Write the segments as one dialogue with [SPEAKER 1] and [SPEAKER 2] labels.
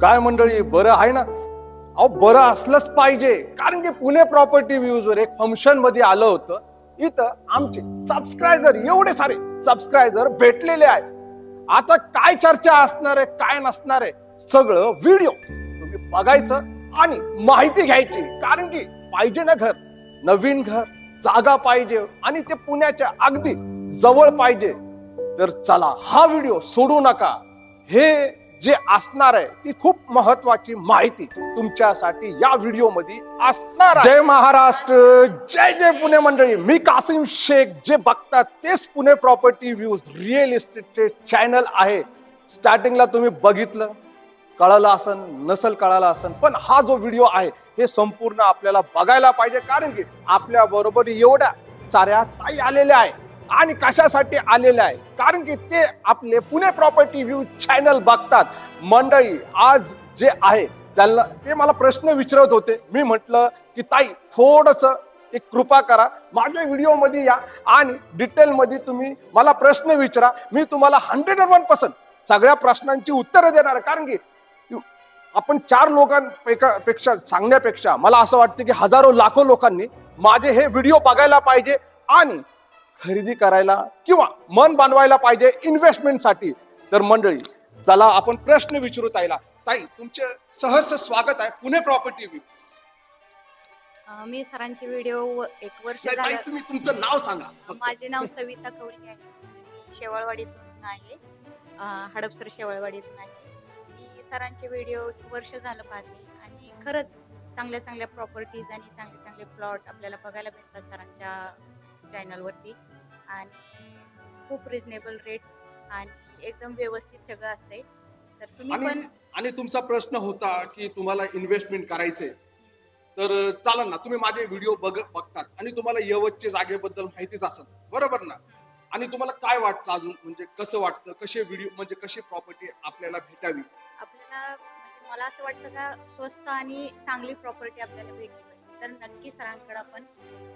[SPEAKER 1] काय मंडळी बरं आहे ना? अहो बरं असलंच पाहिजे. कारण की पुणे प्रॉपर्टी व्ह्यूज वर एक फंक्शनमध्ये आलं होतं. इथं आमचे सबस्क्रायझर एवढे सारे सबस्क्रायझर भेटलेले आहेत. आता काय चर्चा असणार आहे काय नसणार आहे सगळं व्हिडिओ तुम्ही बघायचं आणि माहिती घ्यायची. कारण की पाहिजे ना घर नवीन घर जागा पाहिजे आणि ते पुण्याच्या अगदी जवळ पाहिजे. तर चला हा व्हिडिओ सोडू नका. हे जे असणार आहे ती खूप महत्वाची माहिती तुमच्यासाठी या व्हिडिओमध्ये असणार आहे. जय महाराष्ट्र जय जय पुणे मंडळी. मी कासिम शेख जे बघतात तेच पुणे प्रॉपर्टी व्ह्यूज रिअल इस्टेटचे चॅनल आहे. स्टार्टिंगला तुम्ही बघितलं कळालं असन नसल कळालं असन पण हा जो व्हिडिओ आहे हे संपूर्ण आपल्याला बघायला पाहिजे कारण की आपल्या बरोबर एवढ्या साऱ्या ताई आलेल्या आहे आणि कशासाठी आलेले आहे? कारण की ते आपले पुणे प्रॉपर्टी व्ह्यू चॅनल बघतात. मंडळी आज जे आहे त्यांना ते मला प्रश्न विचारत होते. मी म्हटलं की ताई थोडस एक कृपा करा. माझ्या व्हिडिओमध्ये या आणि डिटेल मध्ये तुम्ही मला प्रश्न विचारा. मी तुम्हाला हंड्रेड वन पर्सेंट सगळ्या प्रश्नांची उत्तरं देणार कारण की आपण चार लोकांपेक्षा सांगण्यापेक्षा मला असं वाटतं की हजारो लाखो लोकांनी माझे हे व्हिडिओ बघायला पाहिजे आणि खरेदी करायला किंवा मन बनवायला पाहिजे इन्व्हेस्टमेंटसाठी तर मंडळी चला आपण प्रश्न विचारू ताईला. ताई तुमचे सहर्ष स्वागत आहे. पुणे प्रॉपर्टी
[SPEAKER 2] अं, मी सरांचे व्हिडिओ एक वर्ष
[SPEAKER 1] ताई
[SPEAKER 2] झालं
[SPEAKER 1] तुम्ही तुमचं नाव सांगा. फक्त.
[SPEAKER 2] माझे नाव सविता कवली आहे. मी शेवाळवाडीतून आहे. अं, हडपसर शेवाळवाडीतून आहे. मी सरांचे व्हिडिओ एक वर्ष झालं पाहते आणि खरंच चांगल्या चांगल्या प्रॉपर्टीज आणि चांगले चांगले प्लॉट आपल्याला बघायला भेटतात सरांच्या चॅनलवरती आणि खूप रिझनेबल रेट आणि एकदम व्यवस्थित सगळं असतंय. तर तुम्ही पण
[SPEAKER 1] आणि तुमचा प्रश्न होता की तुम्हाला इन्व्हेस्टमेंट करायचे तर अं, चालेल ना तुम्ही माझे व्हिडिओ बघ बघतात. आणि तुम्हाला यवतच्या जागेबद्दल माहितीच असेल. बरोबर ना? आणि तुम्हाला काय वाटतं अजून? म्हणजे कसं वाटतं? कसे व्हिडिओ म्हणजे कशी प्रॉपर्टी आपल्याला भेटावी?
[SPEAKER 2] आपल्याला म्हणजे मला असं वाटतं का स्वस्त आणि चांगली प्रॉपर्टी आपल्याला भेटली पाहिजे. तर नक्की सरांकडे आपण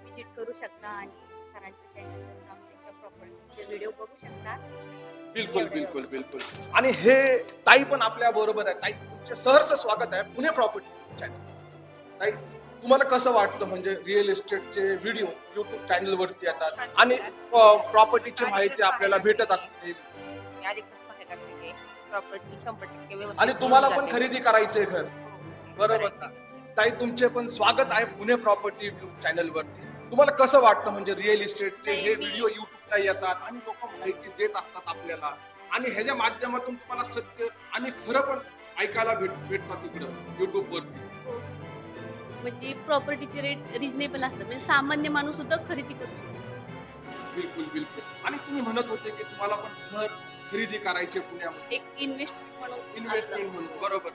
[SPEAKER 2] विजिट करू शकता आणि सरांच्या चॅनलवर जाऊन त्यांच्या प्रॉपर्टीचे व्हिडिओ बघू शकता.
[SPEAKER 1] बिलकुल बिलकुल बिलकुल. आणि हे ताई पण आपल्या बरोबर आहे. ताई तुमचे सहर्ष स्वागत आहे पुणे प्रॉपर्टी चॅनल ताई तुम्हाला कसं वाटतं म्हणजे रिअल इस्टेटचे व्हिडिओ युट्यूब चॅनल वरती येतात? आणि प्रॉपर्टीची माहिती आपल्याला भेटत असते
[SPEAKER 3] मी अधिकच पाहायला लागले प्रॉपर्टी शंभर टक्के व्यवस्थित
[SPEAKER 1] आणि तुम्हाला पण. खरेदी करायचे घर.
[SPEAKER 3] हो,
[SPEAKER 1] बरोबर. ना ताई तुमचे पण स्वागत आहे पुणे प्रॉपर्टी चॅनल वरती. तुम्हाला कसं वाटतं म्हणजे रिअल इस्टेटचे हे व्हिडिओ युट्यूबला येतात आणि लोक माहिती देत असतात आपल्याला. आणि ह्याच्या माध्यमातून तुम्हाला सत्य आणि खरं पण ऐकायला भेट भेटतात इकडं युट्यूब वरती.
[SPEAKER 4] म्हणजे प्रॉपर्टीचे रेट रिजनेबल असतात. म्हणजे सामान्य माणूस सुद्धा खरेदी करू शकतो.
[SPEAKER 1] बिलकुल बिलकुल. आणि तुम्ही म्हणत होते की तुम्हाला पण घर खरेदी करायचे पुण्यामध्ये.
[SPEAKER 4] एक इन्व्हेस्टमेंट म्हणून.
[SPEAKER 1] इन्व्हेस्टमेंट म्हणून बरोबर.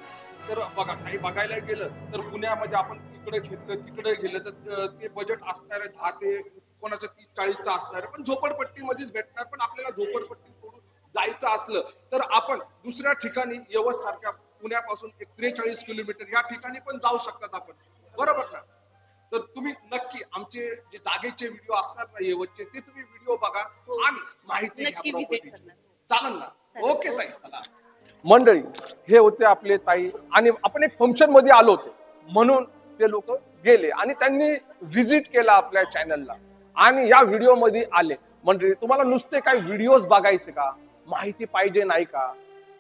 [SPEAKER 1] तर बघा काही बघायला गेलं तर पुण्यामध्ये आपण इकडे घेतलं तिकडे गेलं तर ते बजेट असणार आहे दहा ते कोणाचं तीस चाळीसचं असणार आहे. पण झोपडपट्टीमध्येच भेटणार पण आपल्याला झोपडपट्टी सोडून जायचं असलं तर आपण दुसऱ्या ठिकाणी यवत सारख्या पुण्यापासून एक त्रेचाळीस किलोमीटर या ठिकाणी पण जाऊ शकतात आपण. बरोबर ना? तर तुम्ही नक्की आमचे जे जागेचे व्हिडिओ असणार ना यवतचे ते तुम्ही व्हिडिओ बघा. आणि माहिती घ्या चालेल ना. ओके ताई चला. मंडळी हे होते आपले ताई आणि आपण एक फंक्शनमध्ये आलो होतो. म्हणून ते लोक गेले आणि त्यांनी व्हिजिट केला आपल्या चॅनलला आणि या व्हिडिओमध्ये आले. मंडळी तुम्हाला नुसते काही व्हिडिओज बघायचे का? माहिती पाहिजे नाही का?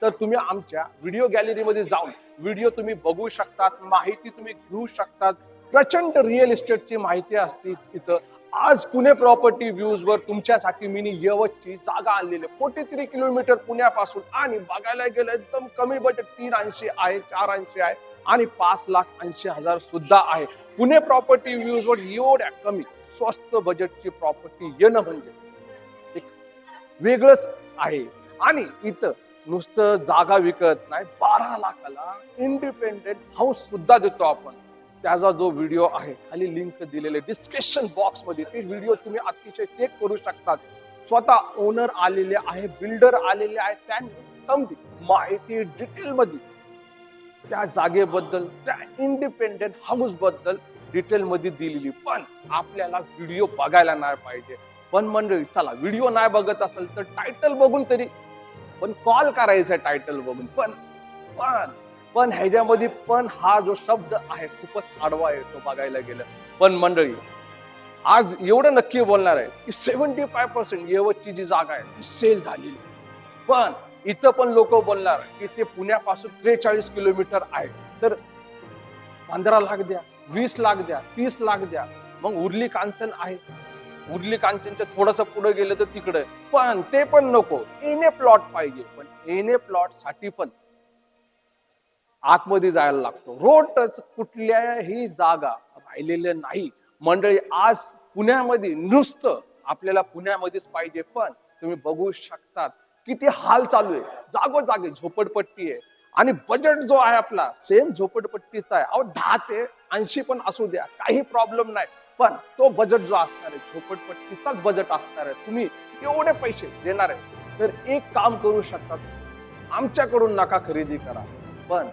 [SPEAKER 1] तर तुम्ही आमच्या व्हिडिओ गॅलरीमध्ये जाऊन व्हिडिओ तुम्ही बघू शकतात माहिती तुम्ही घेऊ शकतात. प्रचंड रिअल इस्टेटची माहिती असते इथं. आज पुणे प्रॉपर्टी व्ह्यूज वर तुमच्यासाठी मी यवतची जागा आणलेली फोर्टी थ्री किलोमीटर पुण्यापासून आणि बघायला गेलं एकदम कमी बजेट तीन ऐंशी आहे चार ऐंशी आहे आणि पाच लाख ऐंशी हजार सुद्धा आहे. पुणे प्रॉपर्टी व्ह्यूज वर एवढ्या कमी स्वस्त बजेटची प्रॉपर्टी येणं म्हणजे एक वेगळंच आहे. आणि इथं नुसतं जागा विकत नाही बारा लाखाला इंडिपेंडेंट हाऊस सुद्धा देतो आपण. त्याचा जो व्हिडिओ आहे खाली लिंक दिलेले डिस्क्रिप्शन बॉक्समध्ये ते व्हिडिओ तुम्ही अतिशय चेक करू शकतात. स्वतः ओनर आलेले आहे बिल्डर आलेले आहे त्यांनी समधी माहिती डिटेल मध्ये त्या जागेबद्दल त्या इंडिपेंडेंट हाऊसबद्दल डिटेल मध्ये दिलेली. पण आपल्याला व्हिडिओ बघायला नाही पाहिजे. पण मंडळी चला व्हिडिओ नाही बघत असेल तर टायटल बघून तरी पण कॉल करायचा टायटल बघून. पण पण पण ह्याच्यामध्ये पण हा जो शब्द आहे खूपच आडवा येतो बघायला गेलं. पण मंडळी आज एवढं नक्की बोलणार आहे की सेव्हन्टी फाय पर्सेंट यवतची जी जागा आहे ती सेल झालेली पण इथं पण लोक बोलणार की ते पुण्यापासून त्रेचाळीस किलोमीटर आहे. तर पंधरा लाख द्या वीस लाख द्या तीस लाख द्या. मग उरली कांचन आहे. उरली कांचनच्या थोडस पुढे गेलं तर तिकडे पण ते पण नको एने प्लॉट पाहिजे. पण एने प्लॉटसाठी पण आतमध्ये जायला लागतो. रोटच कुठल्याही जागा राहिलेल्या नाही. मंडळी आज पुण्यामध्ये नुसतं आपल्याला पुण्यामध्येच पाहिजे पण तुम्ही बघू शकतात किती हाल चालू आहे. जागोजागी झोपडपट्टी आहे. आणि बजेट जो आहे आपला सेम झोपडपट्टीचा आहे. अहो दहा ते ऐंशी पण असू द्या काही प्रॉब्लेम नाही. पण तो बजेट जो असणार आहे झोपडपट्टीचाच बजेट असणार आहे. तुम्ही एवढे पैसे देणार आहे. तर एक काम करू शकतात आमच्याकडून नका खरेदी करा. पण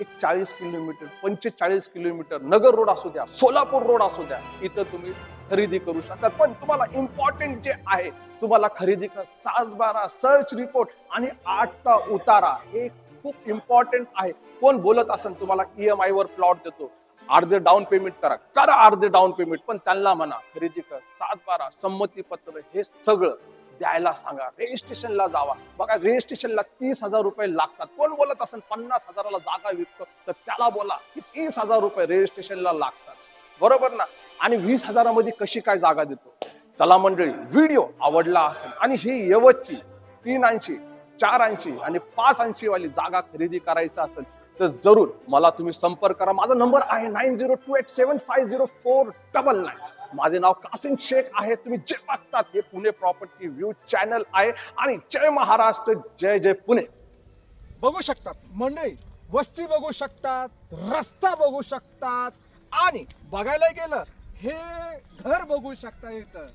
[SPEAKER 1] एक चाळीस किलोमीटर पंचेचाळीस किलोमीटर नगर रोड असू द्या सोलापूर रोड असू द्या इथं तुम्ही खरेदी करू शकता. पण तुम्हाला इम्पॉर्टंट जे आहे तुम्हाला खरेदी कर सात बारा सर्च रिपोर्ट आणि आठचा उतारा हे खूप इम्पॉर्टंट आहे. कोण बोलत असेल तुम्हाला ईएमआय वर प्लॉट देतो अर्धे डाऊन पेमेंट करा. करा अर्धे डाऊन पेमेंट पण त्यांना म्हणा खरेदी कर सात बारा संमती पत्र हे सगळं. द्यायला सांगा. रजिस्ट्रेशनला जावा. बघा रजिस्ट्रेशनला तीस हजार रुपये लागतात. कोण बोलत असेल पन्नास हजाराला जागा विकतो तर त्याला बोला की तीस हजार रुपये रजिस्ट्रेशनला लागतात. बरोबर ना? आणि वीस हजारामध्ये कशी काय जागा देतो? चला मंडळी व्हिडिओ आवडला असेल आणि ही यवतची तीन ऐंशी चार ऐंशी आणि पाच ऐंशी वाली जागा खरेदी करायचं असेल तर जरूर मला तुम्ही संपर्क करा. माझा नंबर आहे nine zero two eight seven five zero four double nine. माझे नाव कासिम शेख आहे. तुम्ही जे बघतात हे पुणे प्रॉपर्टी व्ह्यू चॅनल आहे. आणि जय महाराष्ट्र जय जय पुणे.
[SPEAKER 5] बघू शकतात मंडळी वस्ती बघू शकतात रस्ता बघू शकतात. आणि बघायला गेलं हे घर बघू शकता इथं.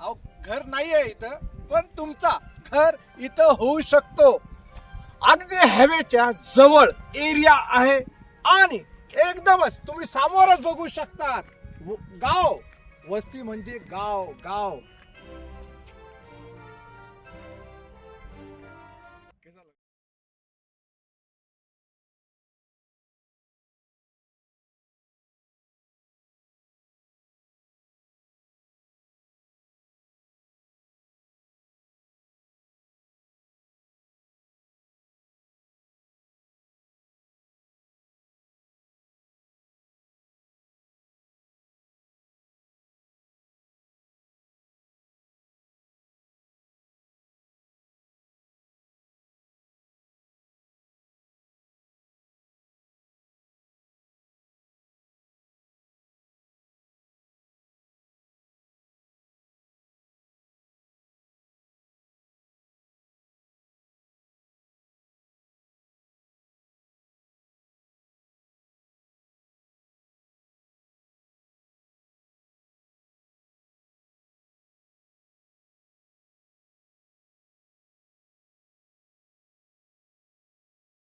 [SPEAKER 5] अहो घर नाही आहे इथं पण तुमचा घर इथं होऊ शकतो. अगदी हवेच्या जवळ एरिया आहे. आणि एकदमच तुम्ही समोरच बघू शकतात. गाव वस्ती म्हणजे गाव गाव.